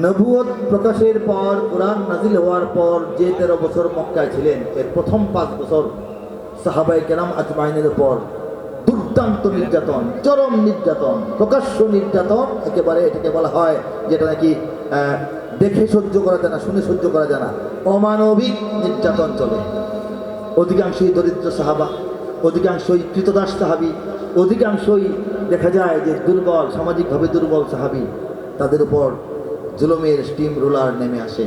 নবুয়ত প্রকাশের পর, কোরআন নাজিল হওয়ার পর যে তেরো বছর মক্কায় ছিলেন, এর প্রথম পাঁচ বছর সাহাবাই কেরাম আজমাইনের উপর দুর্দান্ত নির্যাতন, চরম নির্যাতন, প্রকাশ্য নির্যাতন একেবারে এটাকে বলা হয়, যেটা নাকি দেখে সহ্য করা যায় না, শুনে সহ্য করা যায় না, অমানবিক নির্যাতন চলে। অধিকাংশই দরিদ্র সাহাবা, অধিকাংশই কৃতদাস সাহাবি, অধিকাংশই দেখা যায় যে দুর্বল, সামাজিকভাবে দুর্বল সাহাবি, তাদের উপর জুলুমের স্টিম রোলার নেমে আসে।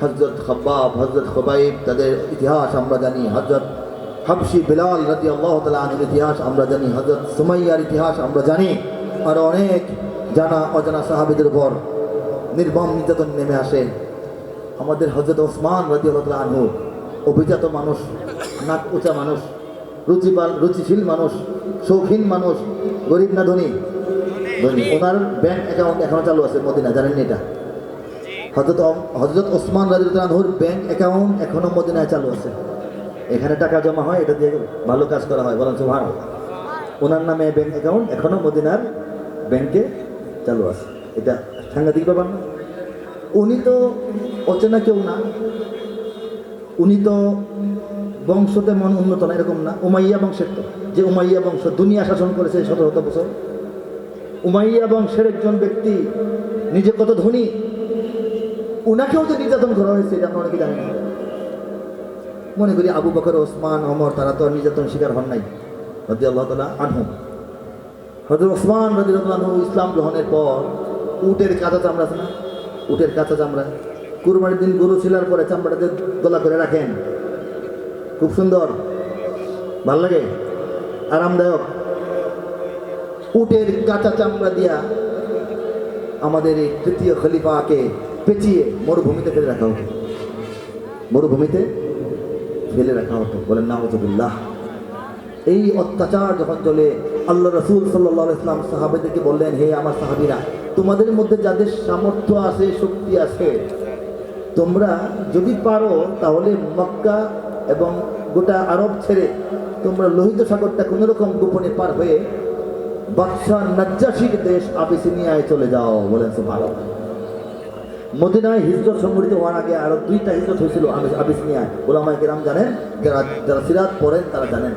হজরত খব্বাব হজরত খবাইব তাদের ইতিহাস আমরা জানি। হজরত হাবসি বিলাল রাজি আল্লাহ তালার ইতিহাস আমরা জানি। হজরত সুমাইয়ার ইতিহাস আমরা জানি। আর অনেক জানা অজানা সাহাবিদের উপর নির্মম নির্যাতন নেমে আসে। আমাদের হজরত ওসমান রাজি আল্লাহ আনহু অভিজাত মানুষ, নাক উঁচা মানুষ রুচিপাল রুচিশীল মানুষ, শৌখিন মানুষ, গরিব না ধনী। ওনার ব্যাংক অ্যাকাউন্ট এখনও চালু আছে মদিনা জানেন এটা? হজরত হজরত ওসমান রাজুর ব্যাংক অ্যাকাউন্ট এখনও মদিনায় চালু আছে। এখানে টাকা জমা হয়, এটা দিয়ে ভালো কাজ করা হয়, বলেন সুভান ওনার নামে ব্যাংক অ্যাকাউন্ট এখনও মদিনার ব্যাংকে চালু আছে। এটা সাংঘাতিক ব্যাপার না। উনি তো অচেনা কেউ না। উনি তো বংশ তেমন উন্নত না, এরকম না। উমাইয়া বংশের তো। যে উমাইয়া বংশ দুনিয়া শাসন করেছে শত শত বছর উমাইয়া বংশের একজন ব্যক্তি, নিজে কত ধনী, উনাকেও যে নির্যাতন করা হয়েছে, এটা আমরা অনেকে জানি না? মনে করি আবু বকর, ওসমান অমর তারা তো নির্যাতন শিকার হন নাই রদি আল্লাহ তালা আনহু হজরত ওসমান রদি আনহু ইসলাম গ্রহণের পর উটের কাঁচা চামড়া আছে না? উটের কাঁচা চামড়া। কুরবানির দিন গরু ছিলার পরে চামড়াটাতে দোলা করে রাখেন। খুব সুন্দর। ভালো লাগে? আরামদায়ক। উটের কাঁচা চামড়া দিয়া আমাদের এই তৃতীয় খলিফাকে পেঁচিয়ে মরুভূমিতে ফেলে রাখা হতো। মরুভূমিতে ফেলে রাখা হতো। বলেন নাহজবুল্লাহ এই অত্যাচার যখন চলে, আল্লাহ রসুল সাল্লাহ ইসলাম সাহাবেদেরকে বললেন, হে আমার সাহাবিরা, তোমাদের মধ্যে যাদের সামর্থ্য আছে, শক্তি আছে, তোমরা যদি পারো, তাহলে মক্কা এবং গোটা আরব ছেড়ে তোমরা লোহিত সাগরটা কোনোরকম গোপনে পার হয়ে বাদশাহ নাজ্জাসির দেশ আবিসিনিয়ায় চলে যাও বলেন ভালো মদিনায় হিজরত সংগঠিত হওয়ার আগে আরও দুইটা হিজরত হয়েছিল আবিস- আবিসিনিয়ায়। ওলামাই কেরাম জানেন, যারা যারা সিরাত পড়েন তারা জানেন।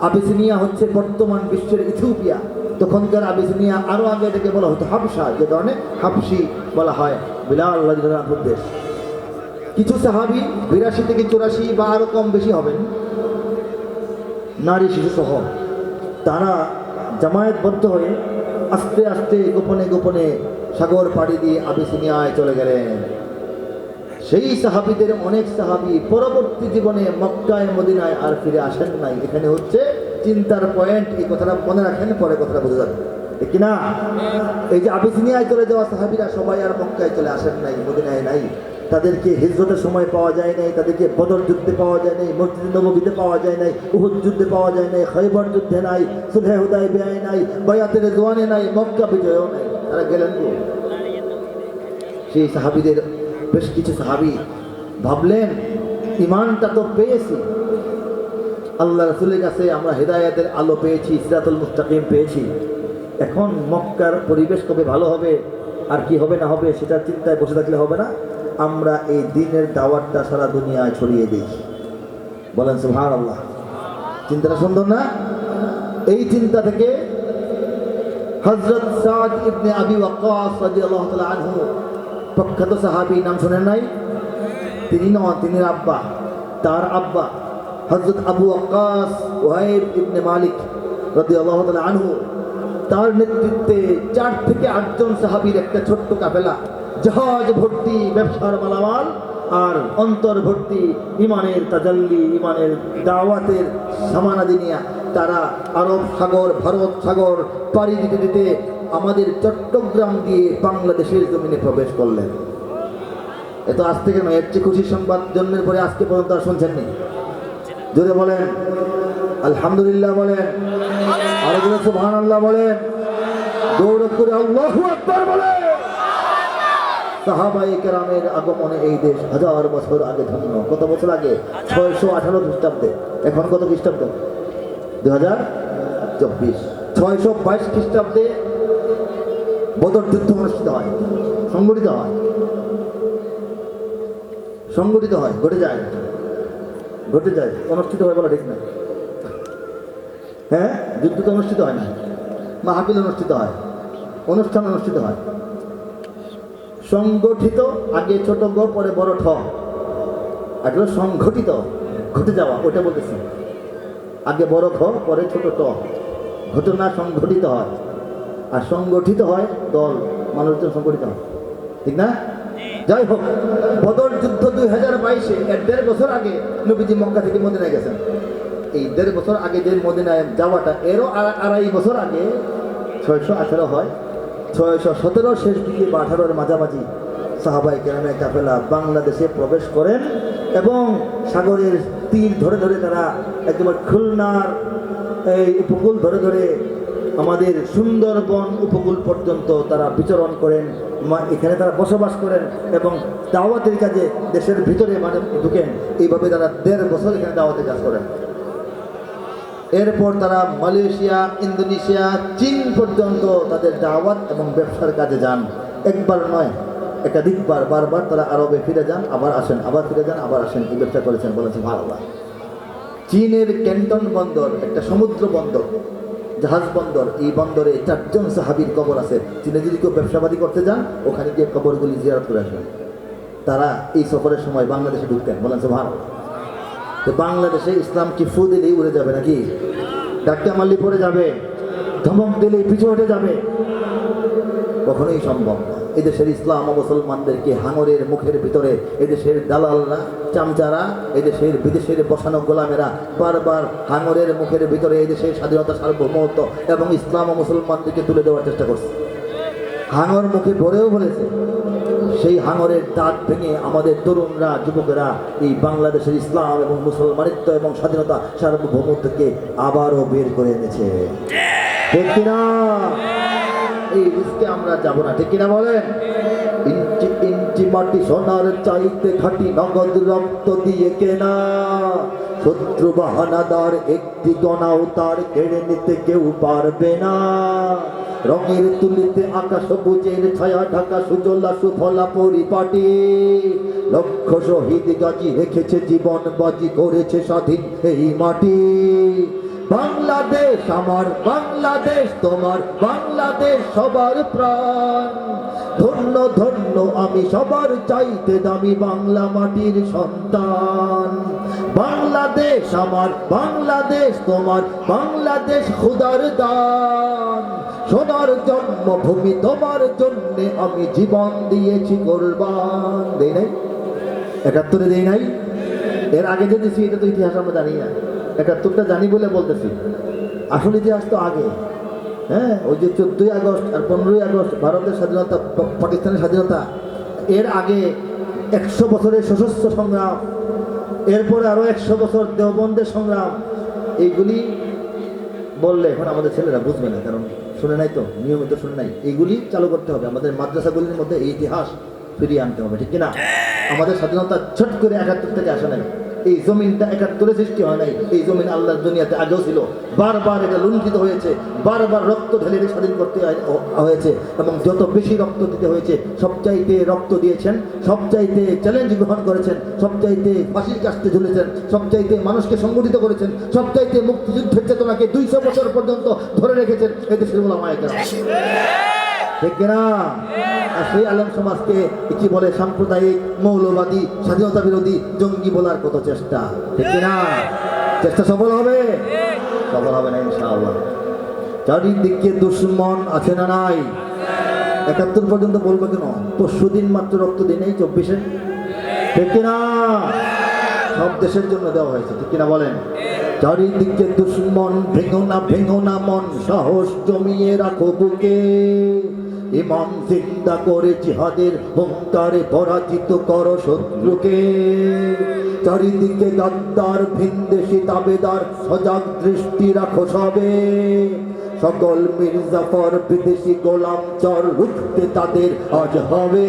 আবিসিনিয়া হচ্ছে বর্তমান বিশ্বের ইথিওপিয়া। তখনকার আবিসিনিয়া আরও আগে এটাকে বলা হতো হাবসা যে ধরনের হাবসি বলা হয়, বিলাল দেশ। কিছু সাহাবি বিরাশি থেকে চুরাশি বা আরও কম বেশি হবেন, নারী শিশু সহ তারা জামায়াতবদ্ধ হয়ে আস্তে আস্তে গোপনে গোপনে সাগর পাড়ি দিয়ে আবিসিনিয়ায় চলে গেলেন। সেই সাহাবিদের অনেক সাহাবি পরবর্তী জীবনে মক্কায়, মদিনায় আর ফিরে আসেন নাই। এখানে হচ্ছে চিন্তার পয়েন্ট, এই কথাটা মনে রাখেন, পরে কথাটা বোঝা যাবে। ঠিক কিনা? এই যে আবিসিনিয়ায় চলে যাওয়া সাহাবিরা সবাই আর মক্কায় চলে আসেন নাই, মদিনায় নাই। তাদেরকে হিজরতের সময় পাওয়া যায় নাই, তাদেরকে বদর যুদ্ধে পাওয়া যায় নাই, মসজিদ নবীতে পাওয়া যায় নাই, উহুদ যুদ্ধে পাওয়া যায় নাই খৈবর যুদ্ধে নাই, সুলহে হুদায় বেআই নাই বয়াতের জোয়ানে নাই, মক্কা বিজয়ও নাই। তারা গেলেন সেই সাহাবিদের বেশ কিছু সাহাবি ভাবলেন ইমানটা তো পেয়েছি। আল্লাহ রসুলের কাছে আমরা হেদায়াতের আলো পেয়েছি, সিরাতুল মুস্তাকিম পেয়েছি। এখন মক্কার পরিবেশ কবে ভালো হবে, আর কি হবে না হবে, সেটা চিন্তায় বসে থাকলে হবে না। আমরা এই দিনের দাওয়াতটা সারা দুনিয়ায় ছড়িয়ে দিই। বলেন সুহান আল্লাহ চিন্তাটা সুন্দর না? এই চিন্তা থেকে হজরত সাদ ইবনে আবি ওয়াক্কাস রাদিয়াল্লাহু তাআলা আনহু, প্রখ্যাত সাহাবী, নাম শুনেন নাই? তিনি নন তিনি আব্বা, তার আব্বা হজরত আবু ওয়াক্কাস ওয়াইব ইবনে মালিক রাদিয়াল্লাহু তাআলা আনহু, তার নেতৃত্বে চার থেকে আটজন সাহাবীর একটা ছোট্ট কাফেলা। জাহাজ ভর্তি ব্যবসার মালামাল আর অন্তর ভর্তি ইমানের তাজাল্লি, ইমানের দাওয়াতের সামানাদি নিয়ে তারা আরব সাগর, ভারত সাগর পাড়ি দিতে দিতে আমাদের চট্টগ্রাম দিয়ে বাংলাদেশের জমিনে প্রবেশ করলেন। এত আজ থেকে নয়, এর চেয়ে খুশির সংবাদ জন্মের পরে আজকে পর্যন্ত আর শুনছেননি জোরে বলেন, আলহামদুলিল্লাহ বলেন, আরও সুবহান আল্লাহ বলেন গৌরব করে আল্লাহ বলেন। সাহাবাই কেরামের আগমনে এই দেশ হাজার বছর আগে ধন্য। কত বছর আগে? ছয়শো আঠারো খ্রিস্টাব্দে। এখন কত খ্রিস্টাব্দ? দু হাজার চব্বিশ। ছয়শো বাইশ খ্রিস্টাব্দে বদর যুদ্ধ অনুষ্ঠিত হয়। সংগঠিত হয়। সংগঠিত হয়। ঘটে যায়। ঘটে যায়। অনুষ্ঠিত হয় বলা ঠিক না হ্যাঁ? যুদ্ধ তো অনুষ্ঠিত হয় না। মাহাবিল অনুষ্ঠিত হয়। অনুষ্ঠান অনুষ্ঠিত হয়। সংগঠিত, আগে ছোট গ, পরে বড় ঠ। আর সংগঠিত ঘটে যাওয়া ওটা বলতেছি। আগে বড় ঘ, পরে ছোট ট। ঘটনা সংগঠিত হয়। আর সংগঠিত হয় দল, মানুষজন সংগঠিত হয়। ঠিক না? যাই হোক, বদর যুদ্ধ দুই হাজার বাইশে এক দেড় বছর আগে নবীজি মক্কা থেকে মদিনায় গেছেন। এই দেড় বছর আগে যে মদিনায় যাওয়াটা, এরও আড়া- আড়াই বছর আগে ছয়শো আঠারো হয়। ছয়শো সতেরো শেষ দিকে বা আঠারোর মাঝামাঝি সাহাবাই কেরামে কাফেলা বাংলাদেশে প্রবেশ করেন এবং সাগরের তীর ধরে ধরে তারা একেবারে খুলনার এই উপকূল ধরে ধরে আমাদের সুন্দরবন উপকূল পর্যন্ত তারা বিচরণ করেন এখানে তারা বসবাস করেন এবং দাওয়াতের কাজে দেশের ভিতরে মানে ঢুকেন। এইভাবে তারা দেড় বছর এখানে দাওয়াতের কাজ করেন। এরপর তারা মালয়েশিয়া, ইন্দোনেশিয়া, চীন পর্যন্ত তাদের দাওয়াত এবং ব্যবসার কাজে যান। একবার নয়, একাধিকবার, বারবার তারা আরবে ফিরে যান, আবার আসেন, আবার ফিরে যান, আবার আসেন। এই ব্যবসা করেছেন বলেছে ভালো চীনের ক্যান্টন বন্দর, একটা সমুদ্র বন্দর, জাহাজ বন্দর, এই বন্দরে চারজন সাহাবির কবর আছে। চীনে যদি কেউ ব্যবসাবাদী করতে যান, ওখানে গিয়ে কবরগুলি জিয়ারত করে আসবেন। তারা এই সফরের সময় বাংলাদেশে ঢুকতেন, বলেন ভালো তো বাংলাদেশে ইসলাম কি ফু দিলেই উড়ে যাবে নাকি? ডাক্তার মারলি পড়ে যাবে, ধমক দিলেই পিছু হটে যাবে। কখনোই সম্ভব এদেশের ইসলাম ও মুসলমানদেরকে হাঙরের মুখের ভিতরে, এদেশের দালালরা, চামচারা, এদেশের বিদেশের বসানো গোলামেরা বারবার হাঙরের মুখের ভিতরে এদেশের স্বাধীনতা সার্বভৌমত্ব এবং ইসলাম ও মুসলমানদেরকে তুলে দেওয়ার চেষ্টা করছে। হাঙর মুখে ভরেও বলেছে সেই হাঙরের দাঁত ভেঙে আমাদের তরুণরা, যুবকেরা এই বাংলাদেশের ইসলাম এবং মুসলমানিত্ব এবং স্বাধীনতা সার্বভৌমত্বকে আবারও বের করে এনেছে। ঠিক কিনা? এই রিস্কে আমরা যাব না, ঠিক কিনা বলেন? ইঞ্চি ইঞ্চি মাটি সোনার চাইতে খাটি নগদ রক্ত দিয়ে কেনা। শত্রু বাহানাদার একটি গণাও তার কেড়ে নিতে কেউ পারবে না। রঙের তুলিতে আকাশ সবুজের ছায়া, ঢাকা, সুজলা, সুফলা পরিপাটি। লক্ষ শহীদ গাজী রেখেছে জীবন, বাজি করেছে স্বাধীন এই মাটি। বাংলাদেশ, আমার বাংলাদেশ, তোমার বাংলাদেশ সবার প্রাণ। ধন্য ধন্য, আমি সবার চাইতে দামি বাংলা মাটির সন্তান। বাংলাদেশ, আমার বাংলাদেশ, তোমার বাংলাদেশ খুদার দান। সোনার জন্মভূমি তোমার জন্যে আমি জীবন দিয়েছি কোরবান। দেই নাই? একাত্তরে দেই নাই? এর আগে যে দিছি, এটা তো ইতিহাস আমরা জানি না। একাত্তরটা জানি বলে বলতেছি। আসল ইতিহাস তো আগে হ্যাঁ ওই যে চোদ্দোই আগস্ট আর পনেরোই আগস্ট ভারতের স্বাধীনতা পাকিস্তানের স্বাধীনতা, এর আগে একশো বছরের সশস্ত্র সংগ্রাম, এরপরে আরও একশো বছর দেওবন্দের সংগ্রাম, এইগুলি বললে এখন আমাদের ছেলেরা বুঝবে না, কারণ শুনে নাই তো, নিয়মিত শুনে নাই। এইগুলি চালু করতে হবে, আমাদের মাদ্রাসাগুলির মধ্যে এই ইতিহাস ফিরিয়ে আনতে হবে, ঠিক কিনা? আমাদের স্বাধীনতা ছোট করে একাত্তর থেকে আসা নাই। এই জমিনটা একাত্তরে সৃষ্টি হয় নাই। এই জমিন আল্লাহর দুনিয়াতে আগেও ছিল। বারবার এটা লুণ্ঠিত হয়েছে। বারবার রক্ত ঢেলে স্বাধীন করতে হয়েছে। এবং যত বেশি রক্ত দিতে হয়েছে সবচাইতে রক্ত দিয়েছেন সবচাইতে চ্যালেঞ্জ গ্রহণ করেছেন সবচাইতে ফাঁসির কাস্তে ঝুলেছেন সবচাইতে মানুষকে সংগঠিত করেছেন সবচাইতে মুক্তিযুদ্ধের চেতনাকে দুইশো বছর পর্যন্ত ধরে রেখেছেন এদেশের গোলামায় ঠিক আর সেই আলম সমাজকে কি বলে সাম্প্রদায়িক, মৌলবাদী, স্বাধীনতা বিরোধী জঙ্গি বলার কত চেষ্টা? ঠিক কিনা? চেষ্টা সফল হবে? সফল হবে না, ইনশাআল্লাহ। চারিদিকে দুশ্মন আছে না নাই? একাত্তর পর্যন্ত বলব কেন? পরশু দিন মাত্র রক্ত দিন এই চব্বিশে? ঠিক কিনা? সব দেশের জন্য দেওয়া হয়েছে, ঠিক কিনা বলেন? চারিদিকে দুশ্মন, ভেঙো না ভেঙো না মন, সাহস জমিয়ে রাখো বুকে। ইমান জিন্দা করে জিহাদের হুঙ্কারে পরাজিত কর শত্রুকে। চারিদিকে গাদ্দার, ভিনদেশি তাবেদার, সজাগ দৃষ্টি রাখো সবে। সকল মির্জাফর বিদেশি গোলাম চর রুখতে তাদের আজ হবে।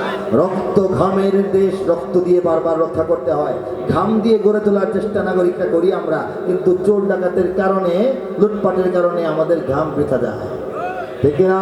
রক্ত ঘামের দেশ রক্ত দিয়ে বারবার রক্ষা করতে হয়। ঘাম দিয়ে গড়ে তোলার চেষ্টা নাগরিকরা করি আমরা, কিন্তু চোর ডাকাতের কারণে, লুটপাটের কারণে আমাদের ঘাম পেথা যায়। ঠিক না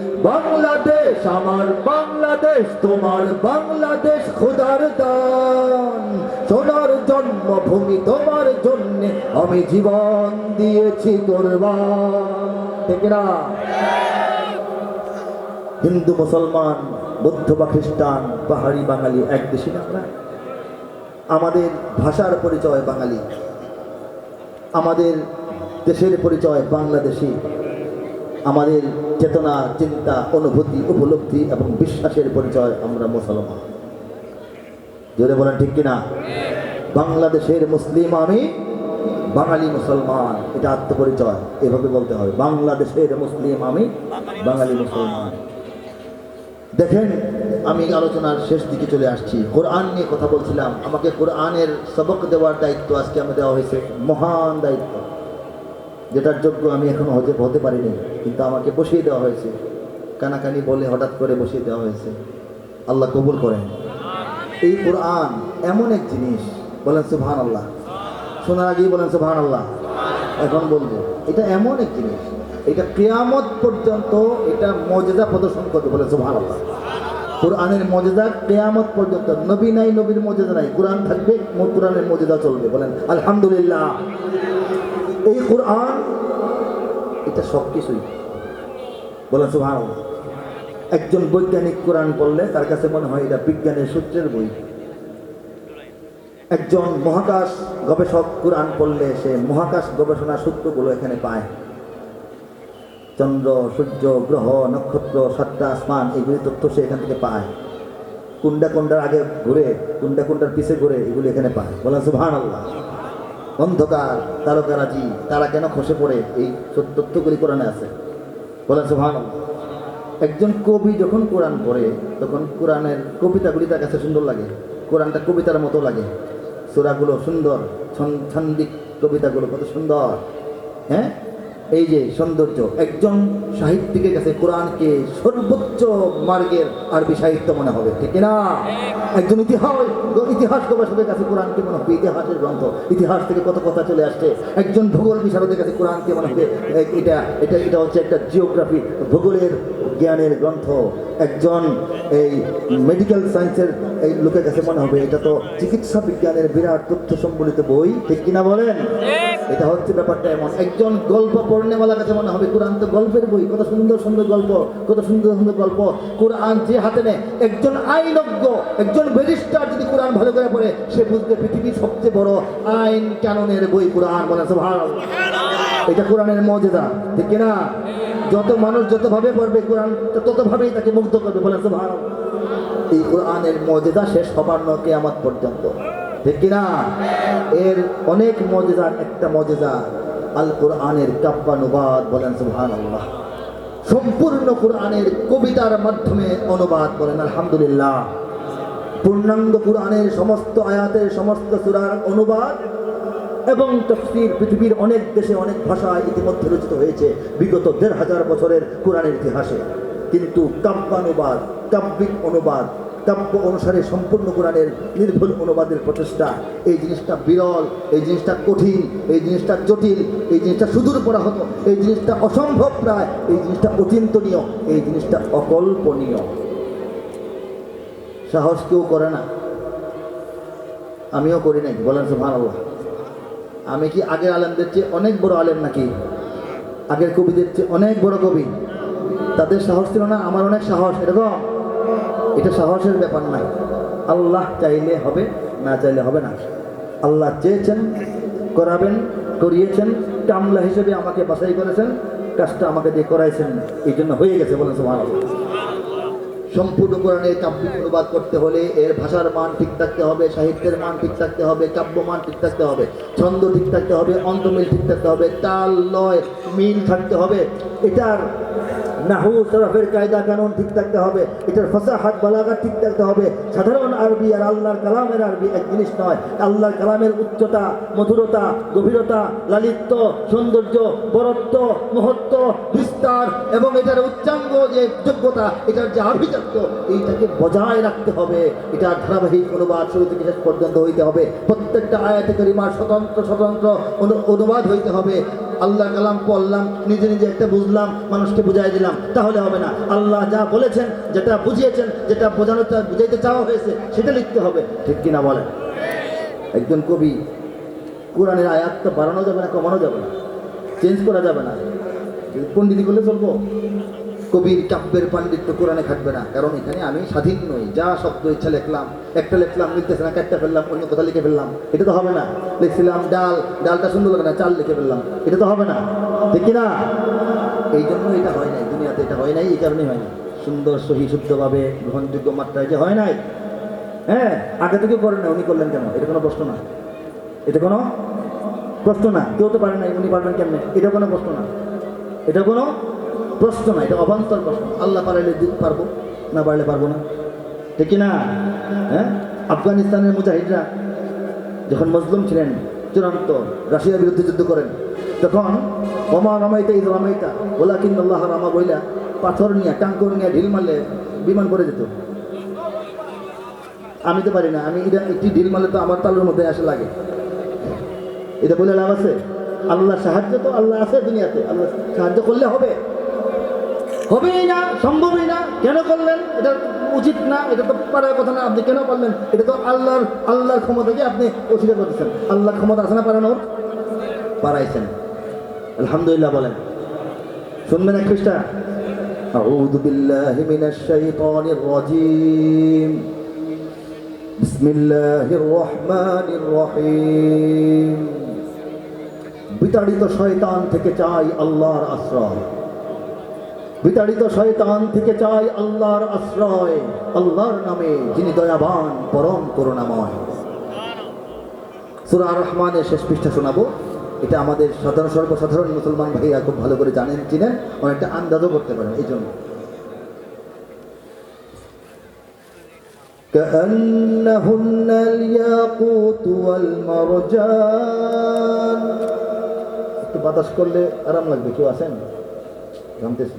বাংলাদেশ, আমার বাংলাদেশ, তোমার বাংলাদেশ খোদার দান। সোনার জন্মভূমি তোমার জন্যে আমি জীবন দিয়েছি কোরবান। হিন্দু, মুসলমান, বৌদ্ধ বা খ্রিস্টান, পাহাড়ি বাঙালি, এক দেশে আমরা? আমাদের ভাষার পরিচয় বাঙালি। আমাদের দেশের পরিচয় বাংলাদেশি। আমাদের চেতনা, চিন্তা, অনুভূতি, উপলব্ধি এবং বিশ্বাসের পরিচয় আমরা মুসলমান। জোরে বলেন ঠিক কিনা? বাংলাদেশের মুসলিম আমি, বাঙালি মুসলমান, এটা আত্মপরিচয়। এভাবে বলতে হবে, বাংলাদেশের মুসলিম আমি, বাঙালি মুসলমান। দেখেন, আমি আলোচনার শেষ দিকে চলে আসছি। কোরআন নিয়ে কথা বলছিলাম, আমাকে কোরআনের সবক দেওয়ার দায়িত্ব আজকে আমাকে দেওয়া হয়েছে, মহান দায়িত্ব। যেটার যোগ্য আমি এখনও হতে হতে পারিনি, কিন্তু আমাকে বসিয়ে দেওয়া হয়েছে। কানাকানি বলে হঠাৎ করে বসিয়ে দেওয়া হয়েছে। আল্লাহ কবুল করেন। এই কোরআন এমন এক জিনিস, বলেন সুবহান আল্লাহ শোনার আগেই বলেন সুবহান আল্লাহ এখন বলব, এটা এমন এক জিনিস, এটা কেয়ামত পর্যন্ত এটা মজেদা প্রদর্শন করবে বলে সুবহান আল্লাহ কোরআনের মজেদা কেয়ামত পর্যন্ত, নবী নাই, নবীর মজেদা নাই। কোরআন থাকবে, কোরআনের মজেদা চলবে, বলেন আলহামদুলিল্লাহ। এই কোরআন, এটা সব কিছুই বলেন সুবহান একজন বৈজ্ঞানিক কোরআন পড়লে তার কাছে মনে হয় এটা বিজ্ঞানের সূত্রের বই। একজন মহাকাশ গবেষক কোরআন পড়লে সে মহাকাশ গবেষণা সূত্রগুলো এখানে পায়। চন্দ্র, সূর্য, গ্রহ, নক্ষত্র, সাতটা আসমান, এগুলি তথ্য সে এখান থেকে পায়। কুন্ডা কুন্ডার আগে ঘুরে, কুন্ডা কুন্ডার পিছে ঘুরে এগুলি এখানে পায়। বলেন সুবহান আল্লাহ অন্ধকার, তারকারাজি, তারা কেন খসে পড়ে? এই তথ্যগুলি কোরআনে আছে। বলেন সুবহান একজন কবি যখন কোরআন পড়ে, তখন কোরআনের কবিতাগুলি তার কাছে সুন্দর লাগে। কোরআনটা কবিতার মতো লাগে। সুরাগুলো সুন্দর, ছন- ছন্দিক কবিতাগুলো কত সুন্দর। হ্যাঁ? এই যে সৌন্দর্য, একজন সাহিত্যিকের কাছে কোরআনকে সর্বোচ্চ মার্গের আরবি সাহিত্য মনে হবে, ঠিক না একজন ইতিহাস ইতিহাস গবেষকের কাছে কোরআনকে মনে হবে, ইতিহাসের গ্রন্থ। ইতিহাস থেকে কত কথা চলে আসছে। একজন ভূগোল বিশারদের কাছে কোরআনকে মনে হবে, এটা এটা এটা হচ্ছে একটা জিওগ্রাফি ভূগোলের জ্ঞানের গ্রন্থ। একজন এই মেডিকেল সায়েন্সের এই লোকের কাছে মনে হবে, এটা তো চিকিৎসা বিজ্ঞানের বিরাট তথ্য সম্বলিত বই, ঠিক কিনা বলেন? এটা হচ্ছে ব্যাপারটা এমন। একজন গল্প পড়নেওয়ালার কাছে মনে হবে, কোরআন তো গল্পের বই, কত সুন্দর সুন্দর গল্প, কত সুন্দর সুন্দর গল্প। কোরআন যে হাতে নেয়, একজন আইনজ্ঞ, একজন ব্যারিস্টার যদি কোরআন ভালো করে পড়ে, সে বুঝবে পৃথিবীর সবচেয়ে বড় আইন কানুনের বই কোরআন বলে ভালো এটা কোরআনের মর্যাদা, ঠিক কিনা? যত মানুষ যতভাবে পড়বে কোরআন, ততভাবেই তাকে মুগ্ধ করবে বলে ভালো এই কোরআনের মর্যাদা শেষ হবার নয় কেয়ামত পর্যন্ত। ঠিক কিনা? এর অনেক মর্যাদার একটা মর্যাদা আল কোরআনের কাব্যানুবাদ বলেন সুহান আল্লাহ সম্পূর্ণ কোরআনের কবিতার মাধ্যমে অনুবাদ বলেন আলহামদুলিল্লাহ। পূর্ণাঙ্গ কোরআনের সমস্ত আয়াতের সমস্ত সুরার অনুবাদ এবং তফসির পৃথিবীর অনেক দেশে অনেক ভাষায় ইতিমধ্যে রচিত হয়েছে, বিগত দেড় হাজার বছরের কোরআনের ইতিহাসে। কিন্তু কাব্যানুবাদ, কাব্যিক অনুবাদ কাব্য অনুসারে সম্পূর্ণ কোরআনের নির্ভুল অনুবাদের প্রচেষ্টা। এই জিনিসটা বিরল, এই জিনিসটা কঠিন, এই জিনিসটা জটিল, এই জিনিসটা সুদূর পড়া হতো এই জিনিসটা অসম্ভব প্রায়, এই জিনিসটা অচিন্তনীয়, এই জিনিসটা অকল্পনীয়। সাহস কেউ করে না। আমিও করি নাই, বলেন সুবহানাল্লাহ। আমি কি আগের আলেমদের চেয়ে অনেক বড় আলেম নাকি? আগের কবিদের চেয়ে অনেক বড় কবি। তাদের সাহস ছিল না, আমার অনেক সাহস, এরকম? এটা সাহসের ব্যাপার নাই আল্লাহ চাইলে হবে, না চাইলে হবে না। আল্লাহ চেয়েছেন, করাবেন, করিয়েছেন, কামলা হিসেবে আমাকে বাছাই করেছেন, কাজটা আমাকে দিয়ে করাইছেন, এই জন্য হয়ে গেছে সুবহানাল্লাহ। সম্পূর্ণ কোরআনের কাব্যিক অনুবাদ করতে হলে এর ভাষার মান ঠিক থাকতে হবে, সাহিত্যের মান ঠিক থাকতে হবে কাব্য মান ঠিক থাকতে হবে, ছন্দ ঠিক থাকতে হবে অন্তমিল ঠিক থাকতে হবে, তাল, লয়, মিল থাকতে হবে। এটার নাহু সরফের কায়দা কানুন ঠিক থাকতে হবে, এটার ফসাহাত বালাগা ঠিক থাকতে হবে। সাধারণ আরবি আর আল্লাহর কালামের আরবি এক জিনিস নয়, আল্লাহর কালামের উচ্চতা, মধুরতা, গভীরতা, লালিত্য, সৌন্দর্য, বরত্ব, মহত্ব, বিস্তার এবং এটার উচ্চাঙ্গ যে যোগ্যতা, এটার যে আভিজাত্য, এইটাকে বজায় রাখতে হবে। এটার ধারাবাহিক অনুবাদ শুরু থেকে শেষ পর্যন্ত হইতে হবে। প্রত্যেকটা আয়াতে করিমার স্বতন্ত্র স্বতন্ত্র অনুবাদ হইতে হবে। আল্লাহ কালাম পড়লাম, নিজে নিজে একটা বুঝলাম, মানুষকে বুঝাই দিলাম, তাহলে হবে না। আল্লাহ যা বলেছেন, যেটা বুঝিয়েছেন, যেটা বোঝানো বুঝাইতে চাওয়া হয়েছে, সেটা লিখতে হবে। ঠিক কিনা বলেন? একজন কবি, কোরআনের আয়াতটা বাড়ানো যাবে না, কমানো যাবে না চেঞ্জ করা যাবে না। পণ্ডিতি করলে চলবো কবির কাব্যের পাণ্ডিত্য কোরআনে খাটবে না। কারণ এখানে আমি স্বাধীন নই। যা শব্দ ইচ্ছা লিখলাম। একটা লিখলাম মিলতেছে না একটা ফেললাম, অন্য কথা লিখে ফেললাম। এটা তো হবে না। লিখছিলাম ডাল। ডালটা সুন্দর লাগে না, চাল লিখে ফেললাম। এটা তো হবে না। ঠিক না এই জন্য এটা হয় নাই। দুনিয়াতে এটা হয় নাই, এই কারণেই হয় না সুন্দর, সহি, শুদ্ধভাবে, গ্রহণযোগ্য মাত্রায় যে হয় নাই। হ্যাঁ আগে থেকে করেন না উনি করলেন কেন? এটা কোনো প্রশ্ন না। এটা কোনো প্রশ্ন না। কেউ তো পারেন না উনি পারবেন কেমনে? এটা কোনো প্রশ্ন না। এটা কোনো প্রশ্ন না, এটা অবান্তর প্রশ্ন। আল্লাহ পারলে দি- পারব না পারলে পারব না। ঠিক না? হ্যাঁ? আফগানিস্তানের মুজাহিদরা যখন মজলুম ছিলেন, চূড়ান্ত রাশিয়ার বিরুদ্ধে যুদ্ধ করেন, তখন ওমা রামাইতা ইদ রামাইতা ওলা কিন আল্লাহ রামা বইলা পাথর নিয়ে, টাঙ্কর নিয়ে ঢিল মারলে বিমান পড়ে যেত। আমি তো পারি না, আমি এটা একটি ঢিল মারলে তো আমার তালুর মধ্যে আসে লাগে। এটা বলে লাভ আছে? আল্লাহ সাহায্য তো আল্লাহ আছে দুনিয়াতে, আল্লাহ সাহায্য করলে হবে। হবেই না সম্ভবই না কেন করলেন এটা উচিত না এটা তো পারার কথা না আপনি কেন পারলেন এটা তো আল্লাহর আল্লাহর ক্ষমতাকে আপনি অস্বীকার করতেছেন আল্লাহর ক্ষমতা আছে না পারানোর পারাইছেন আলহামদুলিল্লাহ বলেন শুনবেন এক পৃষ্ঠা أعوذ بالله من الشيطان الرجيم بسم الله الرحمن الرحيم বিতাড়িত শয়তান থেকে চাই আল্লাহর আশ্রয় বিতাড়িত শয়তান থেকে চাই আল্লাহর আশ্রয় আল্লাহর নামে যিনি দয়াবান পরম করুণাময় সুরা রহমানের শেষ পৃষ্ঠা শোনাবো এটা আমাদের সাধারণ সর্বসাধারণ মুসলমান ভাইয়া খুব ভালো করে জানেন চিনেন অনেকটা আন্দাজও করতে পারেন এই জন্য كأنهن الياقوت والمرجان একটু বাতাস করলে আরাম লাগবে কেউ আছেন জানতেছি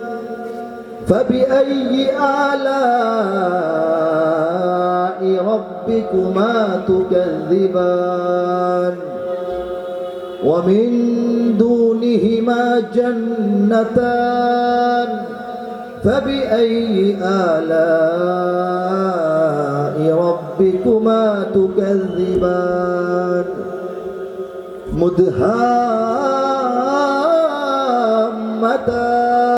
فبأي آلاء ربكما تكذبان؟ ومن دونهما جنتان. فبأي آلاء ربكما تكذبان؟ مدهامتان.